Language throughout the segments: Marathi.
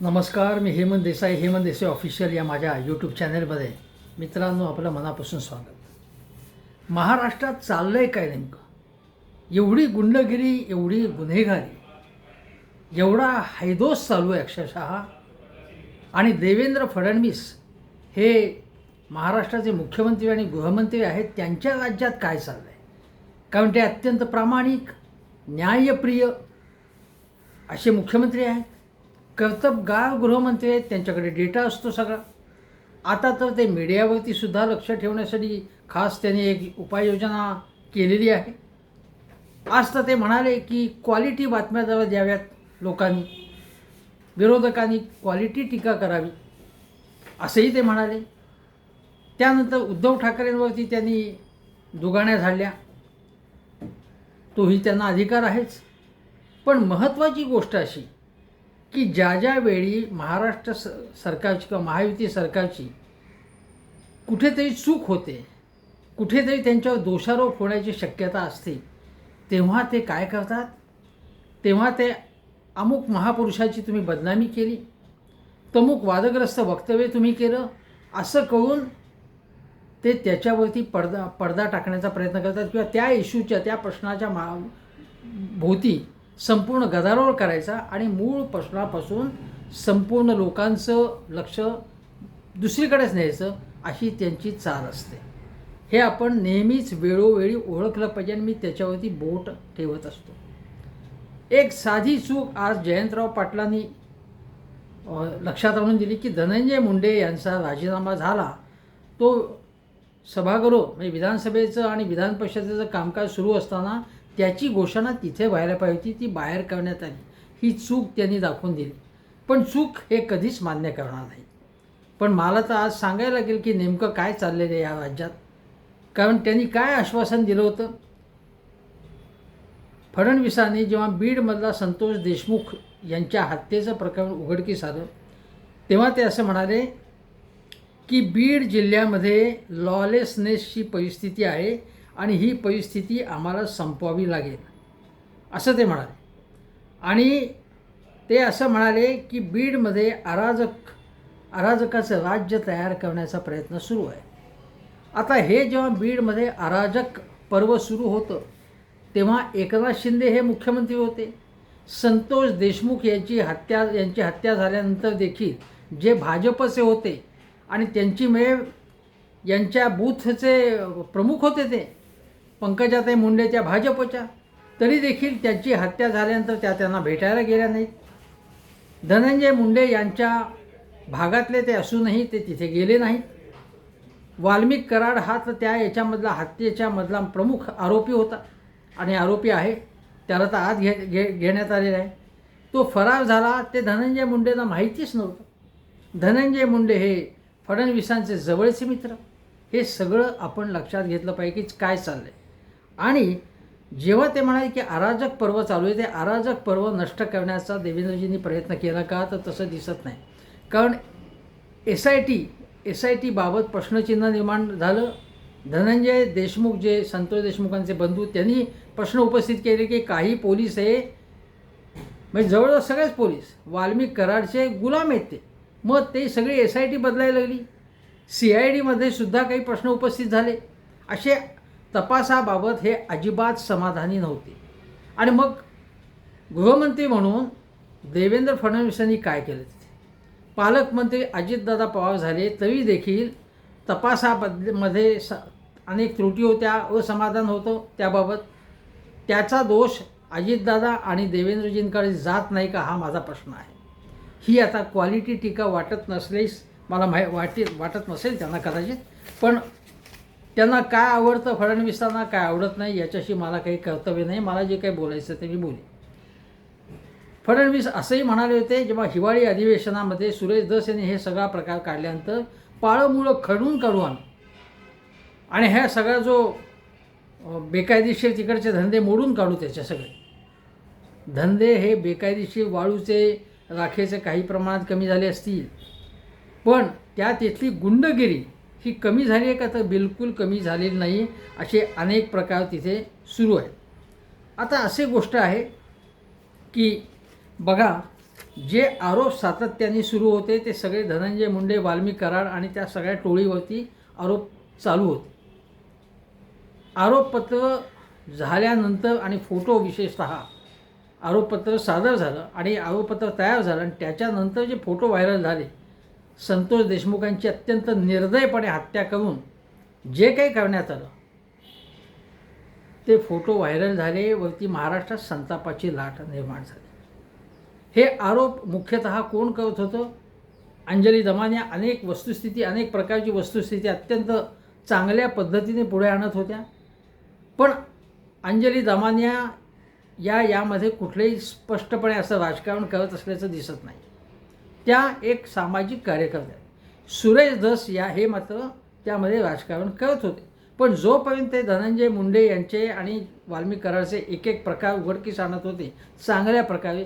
नमस्कार मी हेमंत देसाई हेमंत देसाई ऑफिशियल या माझ्या यूट्यूब चॅनेलमध्ये मित्रांनो आपलं मनापासून स्वागत. महाराष्ट्रात चाललं आहे काय नेमकं? एवढी गुंडगिरी एवढी गुन्हेगारी एवढा हैदोस चालू आहे अक्षरशः. आणि देवेंद्र फडणवीस हे महाराष्ट्राचे मुख्यमंत्री आणि गृहमंत्री आहेत त्यांच्या राज्यात काय चाललं आहे कारण ते अत्यंत प्रामाणिक न्यायप्रिय असे मुख्यमंत्री आहेत. कर्तबगार गृहमंत्री आहेत त्यांच्याकडे डेटा असतो सगळा. आता तर ते मीडियावरती सुद्धा लक्ष ठेवण्यासाठी खास त्यांनी एक उपाययोजना केलेली आहे. आज तर ते म्हणाले की क्वालिटी बातम्या जरा द्याव्यात लोकांनी. विरोधकांनी क्वालिटी टीका करावी असंही ते म्हणाले. त्यानंतर उद्धव ठाकरेंवरती त्यांनी दुगाण्या झाडल्या. तोही त्यांना अधिकार आहेच. पण महत्त्वाची गोष्ट अशी की ज्या ज्या वेळी महाराष्ट्र स सरकारची किंवा महायुती सरकारची कुठेतरी चूक होते कुठेतरी त्यांच्यावर दोषारोप होण्याची शक्यता असते तेव्हा ते काय करतात? तेव्हा ते अमुक महापुरुषाची तुम्ही बदनामी केली तमुक वादग्रस्त वक्तव्य तुम्ही केलं असं करून ते त्याच्यावरती पडदा पडदा टाकण्याचा प्रयत्न करतात किंवा त्या इश्यूच्या त्या प्रश्नाच्या मा भोवती संपूर्ण गदारोळ करायचा आणि मूळ प्रश्नापासून संपूर्ण लोकांचं लक्ष दुसरीकडेच न्यायचं अशी त्यांची चाल असते. हे आपण नेहमीच वेळोवेळी ओळखलं पाहिजे आणि मी त्याच्यावरती बोट ठेवत असतो. एक साधी चूक आज जयंतराव पाटलांनी लक्षात आणून दिली की धनंजय मुंडे यांचा राजीनामा झाला. तो सभागृह म्हणजे विधानसभेचं आणि विधान परिषदेचं कामकाज सुरू असताना त्याची घोषणा तिथे व्हायला पाहिजे होती ती बाहेर करण्यात आली. ही चूक त्यांनी दाखवून दिली. पण चूक हे कधीच मान्य करणार नाही. पण मला तर आज सांगायला लागेल की नेमकं काय चाललेलं आहे या राज्यात? कारण त्यांनी काय आश्वासन दिलं होतं? फडणवीसांनी जेव्हा बीडमधला संतोष देशमुख यांच्या हत्येचं प्रकरण उघडकीस आलं तेव्हा ते असं म्हणाले की बीड जिल्ह्यामध्ये लॉलेसनेसची परिस्थिती आहे आणि ही परिस्थिती आम्हाला संपवावी लागेल. असं ते म्हणाले. आणि ते असं म्हणाले की बीडमध्ये अराजक अराजकाचं राज्य तयार करण्याचा प्रयत्न सुरू आहे. आता हे जेव्हा बीडमध्ये अराजक पर्व सुरू होतं तेव्हा एकनाथ शिंदे हे मुख्यमंत्री होते. संतोष देशमुख यांची हत्या यांची हत्या झाल्यानंतर देखील जे भाजपचे होते आणि त्यांची मेळ यांच्या बूथचे प्रमुख होते ते पंकजाताई मुंडे त्या भाजपच्या तरी देखील त्यांची हत्या झाल्यानंतर त्या त्यांना भेटायला गेल्या नाहीत. धनंजय मुंडे यांच्या भागातले ते असूनही ते तिथे गेले नाहीत. वाल्मिक कराड हा तर त्या याच्यामधला हत्येच्या मधला प्रमुख आरोपी होता. आणि आरोपी आहे त्याला तर आत घे घे घेण्यात आलेला आहे. तो फरार झाला ते धनंजय मुंडेंना माहितीच नव्हतं. धनंजय मुंडे हे फडणवीसांचे जवळचे मित्र. हे सगळं आपण लक्षात घेतलं पाहिजे की काय चाललं आहे आणि जेव्हा ते म्हणाले की अराजक पर्व चालू आहे ते अराजक पर्व नष्ट करण्याचा देवेंद्रजींनी प्रयत्न केला का? तर तसं दिसत नाही. कारण S I T S I टीबाबत प्रश्नचिन्ह निर्माण झालं. धनंजय देशमुख जे संतोष देशमुखांचे बंधू त्यांनी प्रश्न उपस्थित केले की काही पोलीस हे म्हणजे जवळजवळ सगळेच पोलीस वाल्मिक कराडचे गुलाम आहेत ते. मग ते सगळी एस आय टी बदलायला लागली. सी आय डीमध्ये सुद्धा काही प्रश्न उपस्थित झाले. असे तपासाबाबत हे अजिबात समाधानी नव्हते. आणि मग गृहमंत्री म्हणून देवेंद्र फडणवीसांनी काय केलं तिथे? पालकमंत्री अजितदादा पवार झाले तरी देखील तपासाबद्दमध्ये स अनेक त्रुटी होत्या असमाधान होतं त्याबाबत. त्याचा दोष अजितदादा आणि देवेंद्रजींकडे जात नाही का हा माझा प्रश्न आहे. ही आता क्वालिटी टीका वाटत नसलेच मला माहि वाटे वाटत नसेल त्यांना कदाचित पण त्यांना काय आवडतं फडणवीसांना काय आवडत नाही याच्याशी मला काही कर्तव्य नाही मला जे काही बोलायचं ते मी बोले फडणवीस असंही म्हणाले होते जेव्हा हिवाळी अधिवेशनामध्ये सुरेश दस यांनी हे सगळा प्रकार काढल्यानंतर पाळंमुळं खडून काढून आणि ह्या सगळा जो बेकायदेशीर तिकडचे धंदे मोडून काढू त्याचे सगळे. धंदे हे बेकायदेशीर वाळूचे राखेचे काही प्रमाणात कमी झाले असतील पण त्या तिथली गुंडगिरी ही कमी झाली आहे का? तर बिलकुल कमी झालेली नाही. असे अनेक प्रकार तिथे सुरू आहेत. आता असे गोष्ट आहे की बघा जे आरोप सातत्याने सुरू होते ते सगळे धनंजय मुंडे वाल्मी कराड आणि त्या सगळ्या टोळीवरती आरोप चालू होते. आरोपपत्र झाल्यानंतर आणि फोटो विशेषत आरोपपत्र सादर झालं आणि आरोपपत्र तयार झालं आणि त्याच्यानंतर जे फोटो व्हायरल झाले संतोष देशमुखांची अत्यंत निर्दयपणे हत्या करून जे काही करण्यात आलं ते फोटो व्हायरल झाले वरती महाराष्ट्रात संतापाची लाट निर्माण झाली. हे आरोप मुख्यतः कोण करत होतं? अंजली दमाने अनेक वस्तुस्थिती अनेक प्रकारची वस्तुस्थिती अत्यंत चांगल्या पद्धतीने पुढे आणत होत्या. पण अंजली दमान्या या यामध्ये कुठलेही स्पष्टपणे असं राजकारण करत असल्याचं दिसत नाही. त्या एक सामाजिक कार्यकर्त्या सुरेश धस या हे मात्र त्यामध्ये राजकारण करत होते. पण जोपर्यंत ते धनंजय मुंडे यांचे आणि वाल्मिक कराडचे एक एक प्रकार उघडकीस आणत होते चांगल्या प्रकारे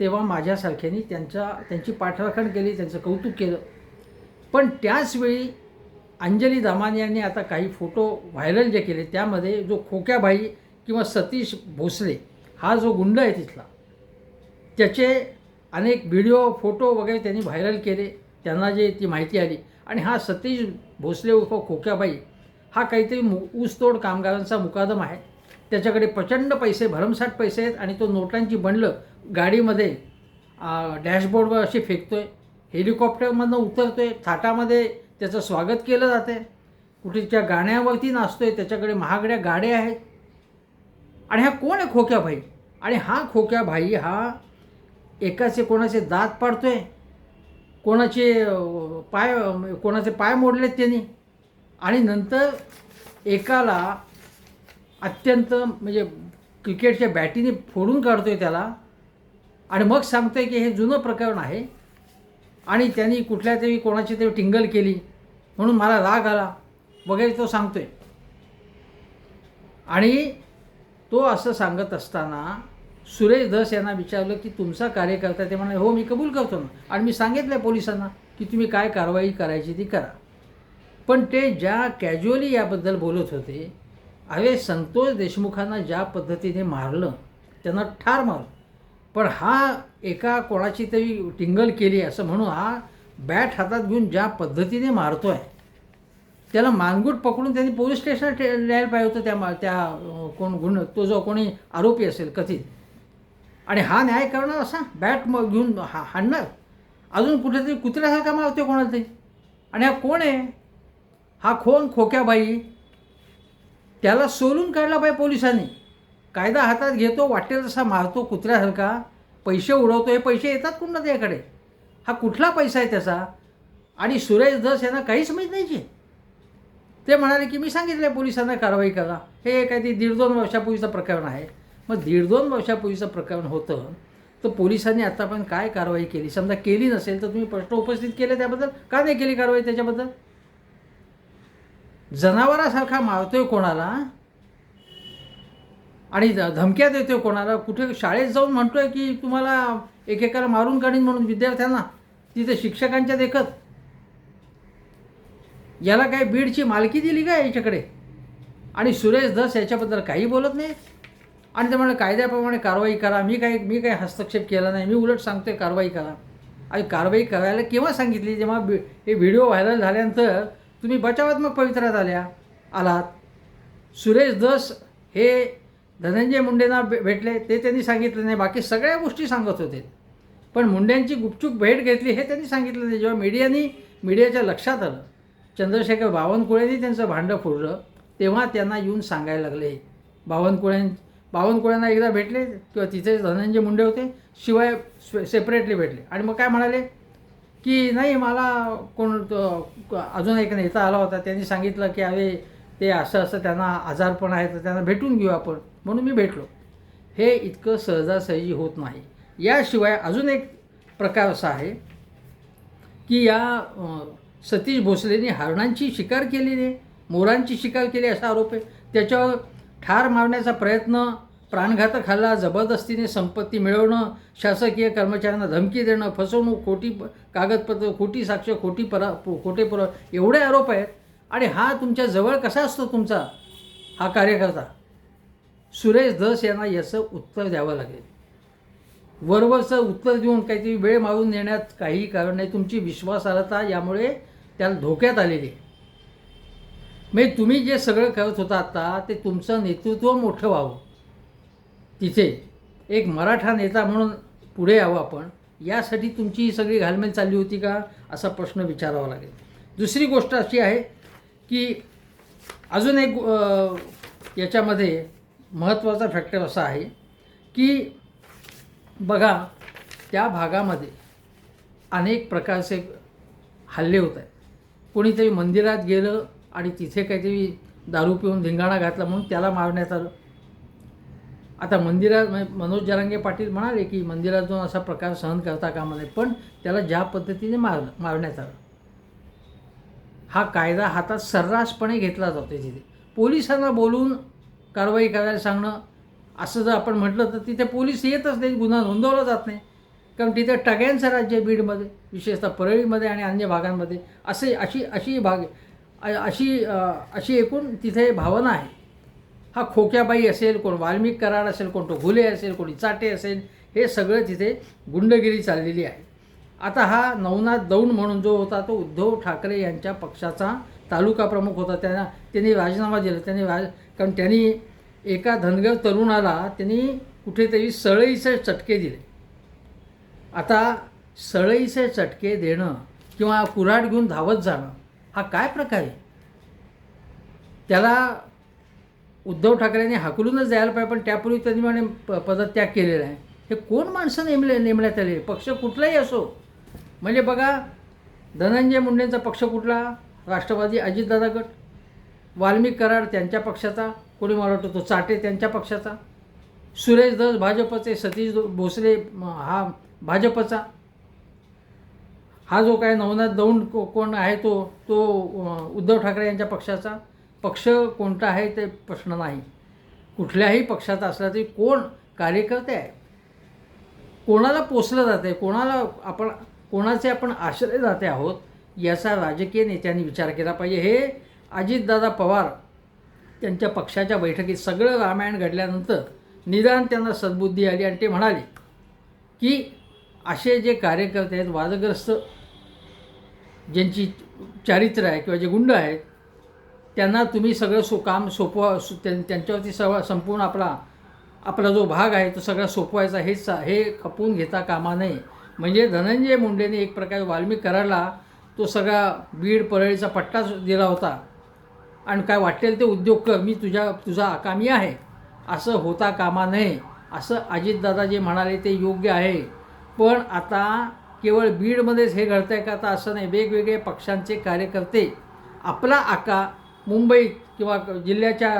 तेव्हा माझ्यासारख्यांनी त्यांचा त्यांची पाठराखण केली त्यांचं कौतुक केलं. पण त्याचवेळी अंजली दामान यांनी आता काही फोटो व्हायरल जे केले त्यामध्ये जो खोक्याबाई किंवा सतीश भोसले हा जो गुंड आहे तिथला त्याचे अनेक व्हिडिओ फोटो वगैरे त्यांनी व्हायरल केले. त्यांना जे ती माहिती आली. आणि हा सतीश भोसले उर्फ खोक्याबाई हा काहीतरी मु ऊसतोड कामगारांचा मुकादम आहे. त्याच्याकडे प्रचंड पैसे भरमसाठ पैसे आहेत आणि तो नोटांची बंडलं गाडीमध्ये डॅशबोर्डवर अशी आहे हेलिकॉप्टरमधनं उतरतो आहे थाटामध्ये त्याचं स्वागत केलं जाते कुठेच्या गाण्यावरती नाचतो आहे त्याच्याकडे महागड्या गाड्या आहेत. आणि हा कोण आहे खोक्याभाई आणि हा खोक्याभाई हा एकाचे कोणाचे दात पाडतोय कोणाचे पाय कोणाचे पाय मोडलेत त्यांनी. आणि नंतर एकाला अत्यंत म्हणजे क्रिकेटच्या बॅटीने फोडून काढतोय त्याला. आणि मग सांगतोय की हे जुनं प्रकरण आहे. आणि त्यांनी कुठल्या तरी कोणाची तरी टिंगल केली. म्हणून मला राग आला. वगैरे तो सांगतोय. आणि तो असं सांगत असताना सुरेश धस यांना विचारलं की तुमचा कार्यकर्ता ते म्हणाले हो मी कबूल करतो ना. आणि मी सांगितलं पोलिसांना की तुम्ही काय कारवाई करायची ती करा. पण ते ज्या कॅज्युअली याबद्दल बोलत होते अरे संतोष देशमुखांना ज्या पद्धतीने मारलं त्यांना ठार मारलं. पण हा एका कोणाची तरी टिंगल केली असं म्हणून हा बॅट हातात घेऊन ज्या पद्धतीने मारतो आहे त्याला मानगूट पकडून त्यांनी पोलीस स्टेशनात ठे न्यायला पाहिजे होतं त्या मा त्या कोण गुण तो जो कोणी आरोपी असेल कथित आणि हा न्याय करणार असा बॅट मग घेऊन हा हाणणार. अजून कुठेतरी कुत्र्यासारखा मारतोय कोणाला तरी आणि हा कोण आहे? हा खोन खोक्याबाई. त्याला सोलून काढला पाहिजे पोलिसांनी. कायदा हातात घेतो वाटेल तसा मारतो कुत्र्यासारखा. पैसे उडवतो हे पैसे येतात कुठं त्याकडे? हा कुठला पैसा आहे त्याचा? आणि सुरेश धस यांना काहीच माहीत नाही ते म्हणाले की मी सांगितलं पोलिसांना कारवाई करा. हे काय ते दीड दोन वर्षापूर्वीचं प्रकरण आहे. मग दीड दोन वर्षापूर्वीचं प्रकरण होतं तर पोलिसांनी आतापर्यंत काय कारवाई केली? समजा केली नसेल तर तुम्ही प्रश्न उपस्थित केले त्याबद्दल? का नाही केली कारवाई त्याच्याबद्दल? जनावरासारखा मारतोय कोणाला? आणि ध- धमक्या देतोय कोणाला? कुठे शाळेत जाऊन म्हणतोय की तुम्हाला एकेकाला मारून काढीन म्हणून विद्यार्थ्यांना? तिथे शिक्षकांच्या देखत? याला काय बीडची मालकी दिली का याच्याकडे? आणि सुरेश धस याच्याबद्दल काही बोलत नाही? आणि ते कायद्याप्रमाणे कारवाई करा. मी काही मी काही हस्तक्षेप केला नाही. मी उलट सांगतोय कारवाई करा. आणि कारवाई करायला केव्हा सांगितली? जेव्हा हे व्हिडिओ व्हायरल झाल्यानंतर तुम्ही बचावात्मक पवित्र्यात आल्या आलात. सुरेश दस हे धनंजय मुंडेंना भे भेटले. ते त्यांनी सांगितलं नाही. बाकी सगळ्या गोष्टी सांगत होते. पण मुंड्यांची गुपचूप भेट घेतली हे त्यांनी सांगितलं नाही. जेव्हा मीडियानी मीडियाच्या लक्षात आलं चंद्रशेखर बावनकुळेंनी त्यांचं भांडं फोडलं तेव्हा त्यांना येऊन सांगायला लागले. बावनकुळें बावनकुळ्यांना एकदा भेटले किंवा तिथे धनंजय मुंडे होते शिवाय सेपरेटली भेटले. आणि मग काय म्हणाले? की नाही मला कोण अजून एक नेता आला होता त्यांनी सांगितलं की अरे ते असं असं त्यांना आजारपण आहे तर त्यांना भेटून घेऊ आपण. म्हणून मी भेटलो. हे इतकं सहजासहजी होत नाही. याशिवाय अजून एक प्रकार असा आहे की या सतीश भोसलेने हरणांची शिकार केली नाही मोरांची शिकार केली असा आरोप आहे. त्याच्यावर ठार मारण्याचा प्रयत्न प्राणघातक हल्ला जबरदस्तीने संपत्ती मिळवणं शासकीय कर्मचाऱ्यांना धमकी देणं फसवणूक खोटी प- कागदपत्र खोटी साक्ष खोटी परा खोटे पुरावे एवढे आरोप आहेत. आणि हा तुमच्या जवळ कसा असतो तुमचा? हा कार्यकर्ता. सुरेश धस यांना याचं उत्तर द्यावं लागेल. वरवरचं उत्तर देऊन काहीतरी वेळ मारून नेण्यात काही कारण नाही. तुमची विश्वासार्हता यामुळे त्याला धोक्यात आलेली आहे. म्हणजे तुम्ही जे सगळं करत होता आता ते तुमचं नेतृत्व मोठं व्हावं. तिथे एक मराठा नेता म्हणून पुढे यावं आपण यासाठी तुमची ही सगळी घालमेल चालली होती का असा प्रश्न विचारावा लागेल. दुसरी गोष्ट अशी आहे की अजून एक याच्यामध्ये महत्त्वाचा फॅक्टर असा आहे की बघा त्या भागामध्ये अनेक प्रकारचे हल्ले होत आहेत. कोणीतरी मंदिरात गेलं आणि तिथे काहीतरी दारू पिऊन धिंगाणा घातला म्हणून त्याला मारण्यात आलं. आता मंदिरात म्हणजे मनोज जरांगे पाटील म्हणाले की मंदिरात जाऊन असा प्रकार सहन करता कामा नये पण त्याला ज्या पद्धतीने मार मारण्यात आलं. हा कायदा हातात सर्रासपणे घेतला जातो तिथे. पोलिसांना बोलून कारवाई करायला सांगणं असं जर आपण म्हटलं तर तिथे पोलीस येतच नाही गुन्हा नोंदवला जात नाही. कारण तिथे टग्यांचं राज्य बीडमध्ये विशेषतः परळीमध्ये आणि अन्य भागांमध्ये. असे अशी अशी भाग अशी अशी एकूण तिथे भावना आहे. हा खोक्याबाई असेल कोण वाल्मिक कराड असेल कोण तो घुले असेल कोणी चाटे असेल हे सगळं तिथे गुंडगिरी चाललेली आहे. आता हा नवनाथ दौंड म्हणून जो होता तो उद्धव ठाकरे यांच्या पक्षाचा तालुका प्रमुख होता. त्यांना त्यांनी राजीनामा दिला. त्यांनी राज कारण त्यांनी एका धनगर तरुणाला त्यांनी कुठेतरी सळईचे चटके दिले. आता सळईचे चटके देणं किंवा कुऱ्हाड घेऊन धावत जाणं हा काय प्रकार आहे? त्याला उद्धव ठाकरेंनी हाकलूनच द्यायला पाहिजे पण त्यापूर्वी त्यांनी म्हणे प पदत्याग केलेला आहे. हे कोण माणसं नेमले नेमण्यात आले? पक्ष कुठलाही असो. म्हणजे बघा धनंजय मुंडेंचा पक्ष कुठला? राष्ट्रवादी अजितदादा गट. वाल्मिक कराड त्यांच्या पक्षाचा कोणी मला वाटतं तो चाटे त्यांच्या पक्षाचा. सुरेश धस भाजपचे सतीश भोसले हा भाजपचा. हा जो काय नवनाथ दौंड को कोण आहे तो तो उद्धव ठाकरे यांच्या पक्षाचा. पक्ष कोणता आहे ते प्रश्न नाही. कुठल्याही पक्षाचा असला तरी कोण कार्यकर्ते आहे? कोणाला पोचलं जाते कोणाला आपण कोणाचे आपण आश्रय जाते आहोत? याचा राजकीय नेत्यांनी विचार केला पाहिजे. हे अजितदादा पवार त्यांच्या पक्षाच्या बैठकीत सगळं रामायण घडल्यानंतर निदान त्यांना सद्बुद्धी आली आणि ते म्हणाले की असे जे कार्यकर्ते आहेत वादग्रस्त ज्यांची चारित्र्य आहे किंवा जे गुंड आहेत त्यांना तुम्ही सगळं सो काम सोपवा सो- त्यां- त्यांच्यावरती सगळं संपूर्ण आपला आपला जो भाग आहे तो सगळा सोपवायचा हेच हे खपवून घेता कामा नये. म्हणजे धनंजय मुंडेने एक प्रकारे वाल्मिक कराडला तो सगळा बीड परळीचा पट्टाच दिला होता. आणि काय वाटेल ते उद्योग कर मी तुझ्या तुझा आकामी आहे. असं होता कामा नये. असं अजितदादा जे म्हणाले ते योग्य आहे. पण आता केवळ बीडमध्येच हे घडतं आहे का? तर असं नाही. वेगवेगळे पक्षांचे कार्यकर्ते आपला आका मुंबईत किंवा जिल्ह्याच्या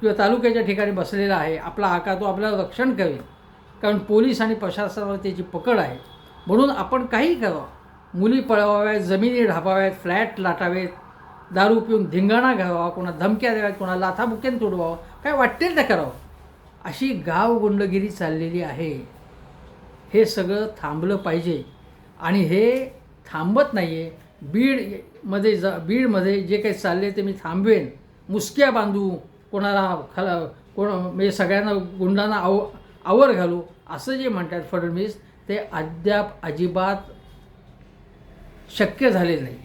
किंवा तालुक्याच्या ठिकाणी बसलेला आहे. आपला आका तो आपल्याला रक्षण करेल. कारण पोलीस आणि प्रशासनावर त्याची पकड आहे. म्हणून आपण काही करावं. मुली पळवाव्यात जमिनी ढापाव्यात फ्लॅट लाटावेत दारू पिऊन धिंगाणा घ्यावा कोणा धमक्या द्याव्यात कोणा लाथाबुक्यान तोडवावं. काय वाटेल ते करावं? अशी गाव गुंडगिरी चाललेली आहे. हे सगळं थांबलं पाहिजे. आणि हे थांबत नाही आहे बीडमध्ये जा बीडमध्ये जे काही चालले ते मी थांबवेन. मुसक्या बांधू कोणाला खाला कोण म्हणजे सगळ्यांना गुंडांना आव आवर घालू असं जे म्हणतात फडणवीस ते अद्याप अजिबात शक्य झालेलं नाही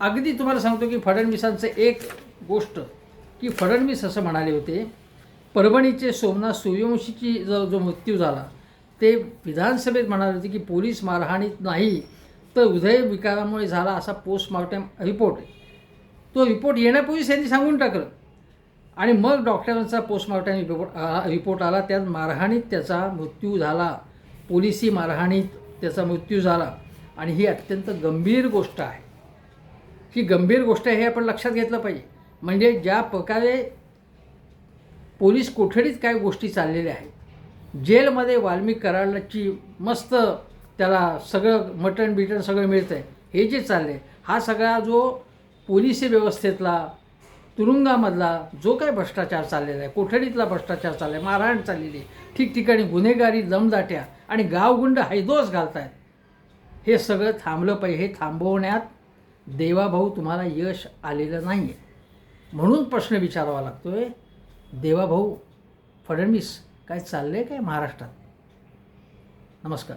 अगदी तुम्हाला सांगतो की फडणवीसांचं एक गोष्ट की फडणवीस असं म्हणाले होते परभणीचे सोमनाथ सूर्यवंशीची जो जो मृत्यू झाला ते विधानसभेत म्हणाले होते की पोलीस मारहाणीत नाही तर हृदय विकारामुळे झाला असा पोस्टमॉर्टम रिपोर्ट आहे तो रिपोर्ट येण्यापूर्वीच त्यांनी सांगून टाकलं. आणि मग डॉक्टरांचा पोस्टमॉर्टम रिपोर्ट रिपोर्ट आला त्यात मारहाणीत त्याचा मृत्यू झाला. पोलिसी मारहाणीत त्याचा मृत्यू झाला. आणि ही अत्यंत गंभीर गोष्ट आहे. ही गंभीर गोष्ट आहे हे आपण लक्षात घेतलं पाहिजे. म्हणजे ज्या प्रकारे पोलीस कोठडीत काय गोष्टी चाललेल्या आहेत जेलमध्ये वाल्मिक कराडची मस्त त्याला सगळं मटण बिटण सगळं मिळतं आहे हे जे चाललं आहे हा सगळा जो पोलिसी व्यवस्थेतला तुरुंगामधला जो काय भ्रष्टाचार चाललेला आहे कोठडीतला भ्रष्टाचार चालला आहे मारहाण चाललेली आहे ठिकठिकाणी गुन्हेगारी दमदाट्या आणि गावगुंड हैदोस घालत आहेत हे सगळं थांबलं पाहिजे हे थांबवण्यात देवाभाऊ तुम्हाला यश आलेलं नाही आहे म्हणून प्रश्न विचारावा लागतो आहे देवाभाऊ फडणवीस काय चाललं आहे काय महाराष्ट्रात? नमस्कार.